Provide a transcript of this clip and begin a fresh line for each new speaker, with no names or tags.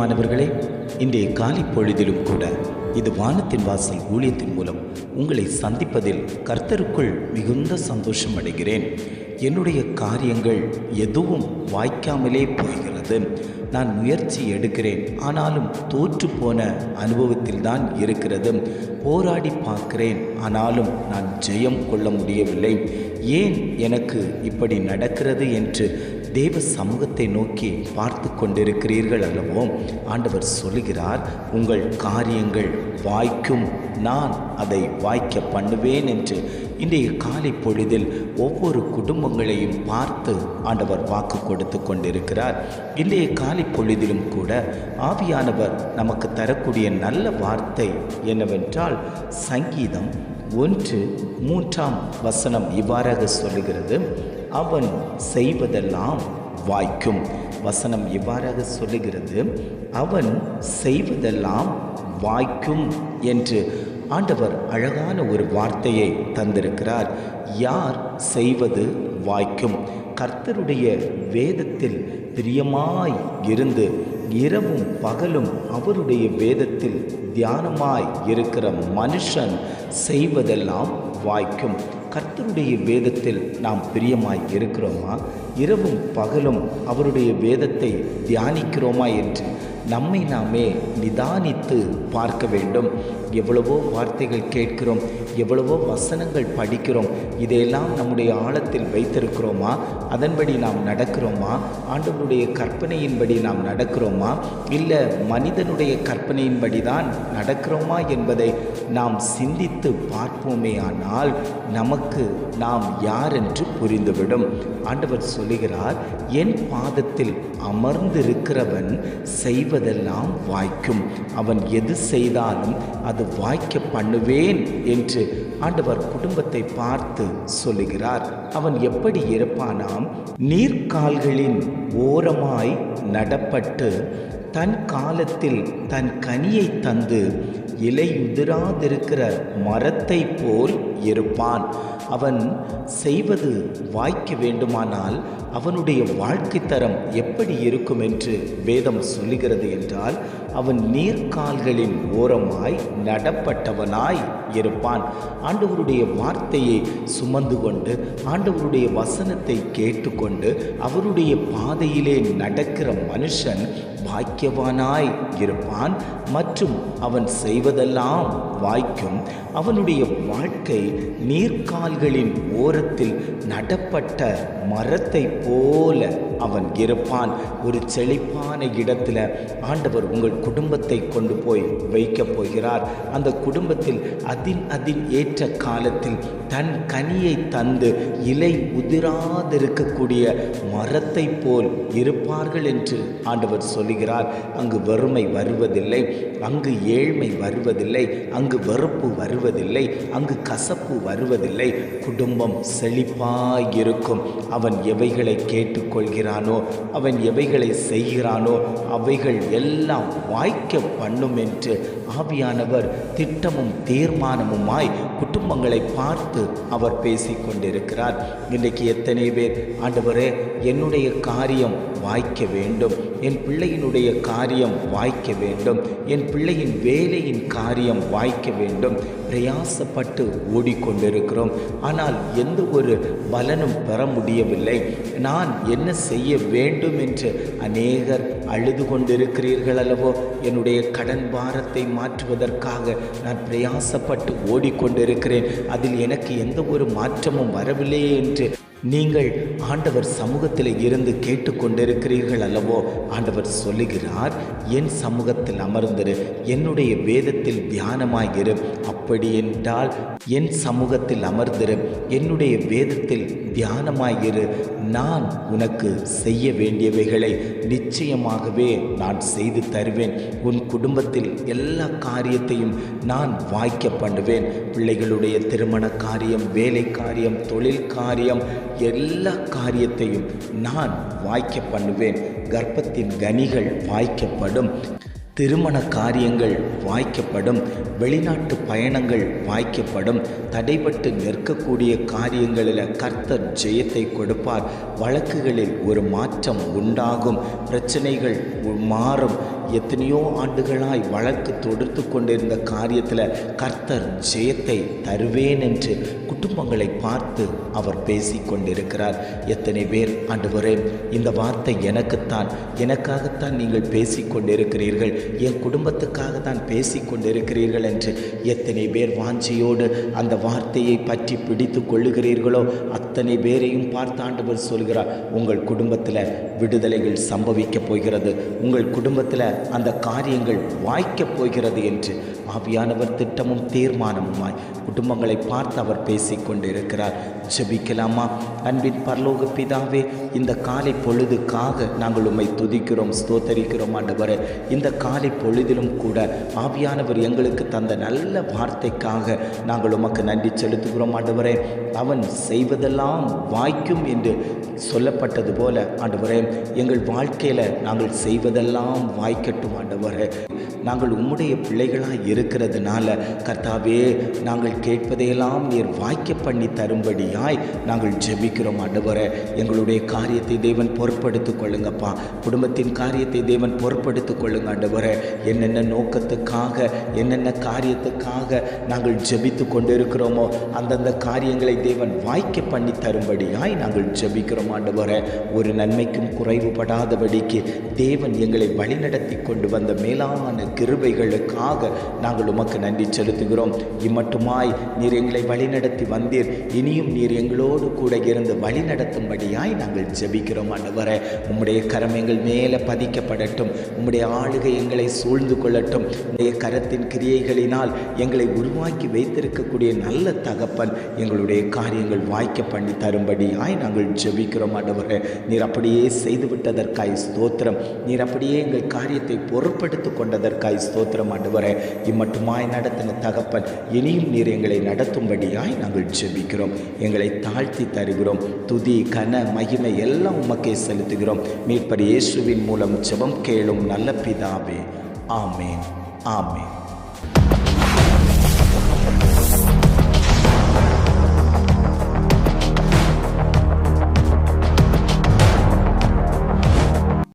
பிரியமானவர்களே இன்றைய காலை பொழுதிலும் கூட இது வானத்தின் வாசல் ஊழியத்தின் மூலம் உங்களை சந்திப்பதில் கர்த்தருக்குள் மிகுந்த சந்தோஷம் அடைகிறேன். என்னுடைய காரியங்கள் எதுவும் வாய்க்காமலே போகிறது. நான் முயற்சி எடுக்கிறேன். ஆனாலும் தோற்று போன அனுபவத்தில் தான் இருக்கிறது. போராடி பார்க்கிறேன். ஆனாலும் நான் ஜெயம் கொள்ள முடியவில்லை. ஏன் எனக்கு இப்படி நடக்கிறது என்று தேவ சமூகத்தை நோக்கி பார்த்து கொண்டிருக்கிறீர்கள் அல்லவோ? ஆண்டவர் சொல்லுகிறார் உங்கள் காரியங்கள் வாய்க்கும். நான் அதை வாய்க்க பண்ணுவேன் என்று. இன்றைய காலை பொழுதில் ஒவ்வொரு குடும்பங்களையும் பார்த்து ஆண்டவர் வாக்கு கொடுத்து கொண்டிருக்கிறார். இன்றைய காலை பொழுதிலும் கூட ஆவியானவர் நமக்கு தரக்கூடிய நல்ல வார்த்தை என்னவென்றால் சங்கீதம் ஒன்று மூன்றாம் வசனம் இவ்வாறாக சொல்லுகிறது. அவன் செய்வதெல்லாம் வாய்க்கும். வசனம் இவ்வாறாக சொல்லுகிறது? அவன் செய்வதெல்லாம் வாய்க்கும் என்று ஆண்டவர் அழகான ஒரு வார்த்தையை தந்திருக்கிறார். யார் செய்வது வாய்க்கும்? கர்த்தருடைய வேதத்தில் பிரியமாய் இருந்து இரவும் பகலும் அவருடைய வேதத்தில் தியானமாய் இருக்கிற மனுஷன் செய்வதெல்லாம் வாய்க்கும். கர்த்தருடைய வேதத்தில் நாம் பிரியமாய் இருக்கிறோமா? இரவும் பகலும் அவருடைய வேதத்தை தியானிக்கிறோமா என்று நம்மை நாமே நிதானித்து பார்க்க வேண்டும். எவ்வளவோ வார்த்தைகள் கேட்கிறோம் எவ்வளவோ வசனங்கள் படிக்கிறோம் இதையெல்லாம் நம்முடைய ஆழத்தில் வைத்திருக்கிறோமா? அதன்படி நாம் நடக்கிறோமா? ஆண்டவருடைய கற்பனையின்படி நாம் நடக்கிறோமா? இல்லை மனிதனுடைய கற்பனையின்படி தான் நடக்கிறோமா என்பதை நாம் சிந்தித்து பார்ப்போமே ஆனால் நமக்கு நாம் யார் என்று புரிந்துவிடும். ஆண்டவர் சொல்லுகிறார் என் பாதத்தில் அமர்ந்திருக்கிறவன் செய்வதெல்லாம் வாய்க்கும். அவன் எது செய்தாலும் அது வாய்க்க பண்ணுவேன் என்று ஆண்டவர் குடும்பத்தை பார்த்து சொல்லுகிறார். அவன் எப்படி இருப்பானாம் நீர்க்கால்களின் ஓரமாய் நடப்பட்டு தன் காலத்தில் தன் கனியை தந்து இலையுதிராதிருக்கிற மரத்தை போல் இருப்பான். அவன் செய்வது வாய்க்க வேண்டுமானால் அவனுடைய வாழ்க்கை தரம் எப்படி இருக்கும் என்று வேதம் சொல்லுகிறது என்றால் அவன் நீர்கால்களின் ஓரமாய் நடப்பட்டவனாய் இருப்பான். ஆண்டவருடைய வார்த்தையை சுமந்து கொண்டு ஆண்டவருடைய வசனத்தை கேட்டுக்கொண்டு அவருடைய பாதையிலே நடக்கிற மனுஷன் பாக்கியவானாய் இருப்பான் மற்றும் அவன் செய்வதெல்லாம் வாய்க்கும். அவனுடைய வாழ்க்கை நீர்க்கால்களின் ஓரத்தில் நடப்பட்ட மரத்தை போல அவன் இருப்பான். ஒரு செழிப்பான இடத்துல ஆண்டவர் உங்கள் குடும்பத்தை கொண்டு போய் வைக்கப் போகிறார். அந்த குடும்பத்தில் அதின் அதின் ஏற்ற காலத்தில் தன் கனியை தந்து இலை உதிராதிருக்கக்கூடிய மரத்தை போல் இருப்பார்கள் என்று ஆண்டவர் சொல்லுகிறார். அங்கு வறுமை வருவதில்லை அங்கு ஏழ்மை வருவதில்லை அங்கு வெறுப்பு வருவதில்லை அங்கு கசப்பு வருவதில்லை. குடும்பம் செழிப்பாய் இருக்கும். அவன் எவைகளை கேட்டுக்கொள்கிறான்? அவன் எவைகளை செய்கிறானோ அவைகள் எல்லாம் வாய்க்க பண்ணும் என்று ஆவியானவர் திட்டமும் தீர்மானமுமாய் குடும்பங்களை பார்த்து அவர் பேசிக்கொண்டிருக்கிறார். இன்றைக்கு எத்தனை பேர் ஆண்டவரே என்னுடைய காரியம் வாய்க்க வேண்டும். என் பிள்ளையினுடைய காரியம் வாய்க்க வேண்டும். என் பிள்ளையின் வேலையின் காரியம் வாய்க்க வேண்டும். பிரயாசப்பட்டு ஓடிக்கொண்டிருக்கிறோம். ஆனால் எந்த ஒரு பலனும் பெற முடியவில்லை. நான் என்ன செய்ய வேண்டும் என்று அநேகர் அழுது கொண்டிருக்கிறீர்கள் அல்லவோ என்னுடைய கடன் பாரத்தை மாற்றுவதற்காக நான் பிரயாசப்பட்டு ஓடிக்கொண்டிருக்கிறேன். அதில் எனக்கு எந்த ஒரு மாற்றமும் வரவில்லையே என்று நீங்கள் ஆண்டவர் சமூகத்தில் இருந்து கேட்டுக்கொண்டிருக்கிறீர்கள் அல்லவோ ஆண்டவர் சொல்லுகிறார் என் சமூகத்தில் அமர்ந்திரு என்னுடைய வேதத்தில் தியானமாயிரு. அப்படி என்றால் என் சமூகத்தில் அமர்ந்திரு என்னுடைய வேதத்தில் தியானமாயிரு. நான் உனக்கு செய்ய வேண்டியவைகளை நிச்சயமாகவே நான் செய்து தருவேன். உன் குடும்பத்தில் எல்லா காரியத்தையும் நான் வாய்க்க பண்ணுவேன். பிள்ளைகளுடைய திருமண காரியம் வேலை காரியம் தொழில் காரியம் எல்லா காரியத்தையும் நான் வாய்க்க பண்ணுவேன். கர்ப்பத்தின் கனிகள் வாய்க்கப்படும் திருமண காரியங்கள் வாய்க்கப்படும். வெளிநாட்டு பயணங்கள் வாய்க்கப்படும். தடைபட்டு நிற்கக்கூடிய காரியங்களில் கர்த்தர் ஜெயத்தை கொடுப்பார். வழக்குகளில் ஒரு மாற்றம் உண்டாகும். பிரச்சனைகள் மாறும். எத்தனையோ ஆண்டுகளாய் வழக்கு தொடுத்து கொண்டிருந்த காரியத்தில் கர்த்தர் ஜெயத்தை தருவேன் என்று குடும்பங்களை பார்த்து அவர் பேசி கொண்டிருக்கிறார். எத்தனை பேர் ஆண்டவரே இந்த வார்த்தை எனக்குத்தான் எனக்காகத்தான் நீங்கள் பேசி கொண்டிருக்கிறீர்கள் என் குடும்பத்துக்காக தான் பேசி கொண்டிருக்கிறீர்கள் என்று எத்தனை பேர் வாஞ்சியோடு அந்த வார்த்தையை பற்றி பிடித்து கொள்ளுகிறீர்களோ அத்தனை பேரையும் பார்த்து ஆண்டவர் சொல்கிறார் உங்கள் குடும்பத்தில் விடுதலைகள் சம்பவிக்கப் போகிறது உங்கள் குடும்பத்தில் அந்த காரியங்கள் வாய்க்கப் போகிறது என்று ஆவியானவர் திட்டமும் தீர்மானமுமாய் குடும்பங்களை பார்த்து அவர் பேசிக் கொண்டிருக்கிறார் ஜெபிக்கலாமா? அன்பின் பரலோக பிதாவே இந்த காலை பொழுதுக்காக நாங்கள் உம்மை துதிக்கிறோம் ஸ்தோத்தரிக்கிறோம் ஆண்டவரே. இந்த காலை பொழுதிலும் கூட ஆவியானவர் எங்களுக்கு தந்த நல்ல வார்த்தைக்காக நாங்கள் உமக்கு நன்றி செலுத்துகிறோம் ஆண்டவரே. அவன் செய்வதெல்லாம் வாய்க்கும் என்று சொல்லப்பட்டது போல ஆண்டவரே எங்கள் வாழ்க்கையில் நாங்கள் செய்வதெல்லாம் வாய்க்கட்டும் ஆண்டவரே. நாங்கள் உம்முடைய பிள்ளைகளாக இருக்கிறதுனால கர்த்தாவே நாங்கள் கேட்பதையெல்லாம் நீர் வாய்க்க பண்ணி தரும்படியாய் நாங்கள் ஜெபிக்கிறோம் ஆண்டவரே. எங்களுடைய காரியத்தை தேவன் பொறுப்படுத்திக் கொள்ளுங்கப்பா. குடும்பத்தின் காரியத்தை தேவன் பொறுப்படுத்திக் கொள்ளுங்க ஆண்டவரே. என்னென்ன நோக்கத்துக்காக என்னென்ன காரியத்துக்காக நாங்கள் ஜெபித்து கொண்டு இருக்கிறோமோ அந்தந்த காரியங்களை தேவன் வாய்க்க பண்ணி தரும்படியாய் நாங்கள் ஜெபிக்கிறோம் ஆண்டவரே. ஒரு நன்மைக்கும் குறைவுபடாதபடிக்கு தேவன் எங்களை வழிநடத்த கொண்டு வந்த மேலான கிருபைகளுக்காக நாங்கள் உமக்கு நன்றி செலுத்துகிறோம். இம்மட்டுமாய் நீர் எங்களை வழிநடத்தி வந்தீர். இனியும் நீர் எங்களோடு கூட இருந்து வழி நடத்தும்படியாய் நாங்கள் ஜெபிக்கிறோம் ஆண்டவரே. உம்முடைய கரம் எங்கள் மேலே பதிக்கப்படட்டும். உம்முடைய ஆளுகை எங்களை சூழ்ந்து கொள்ளட்டும். உடைய கரத்தின் கிரியைகளினால் எங்களை உருவாக்கி வைத்திருக்கக்கூடிய நல்ல தகப்பன் எங்களுடைய காரியங்கள் வாய்க்க பண்ணி தரும்படியாய் நாங்கள் ஜெபிக்கிறோம் ஆண்டவரே. நீர் அப்படியே செய்து விட்டதற்காய் ஸ்தோத்திரம். நீர் அப்படியே எங்கள் காரியத்தை பொருட்படுத்திக் கொண்டதற்காய் ஸ்தோத்திரம் ஆண்டவரே. இம்மட்டுமாய் நடத்தின தகப்பன் இனியும் நீர் எங்களை நடத்தும்படியாய் நாங்கள் ஜெபிக்கிறோம். எங்களை தாழ்த்தி தருகிறோம். துதி கன மகிமை எல்லாம் உமக்கே செலுத்துகிறோம். மீட்பர் இயேசுவின் மூலம் ஜெபம் கேளும் நல்ல பிதாவே. ஆமேன். ஆமேன்.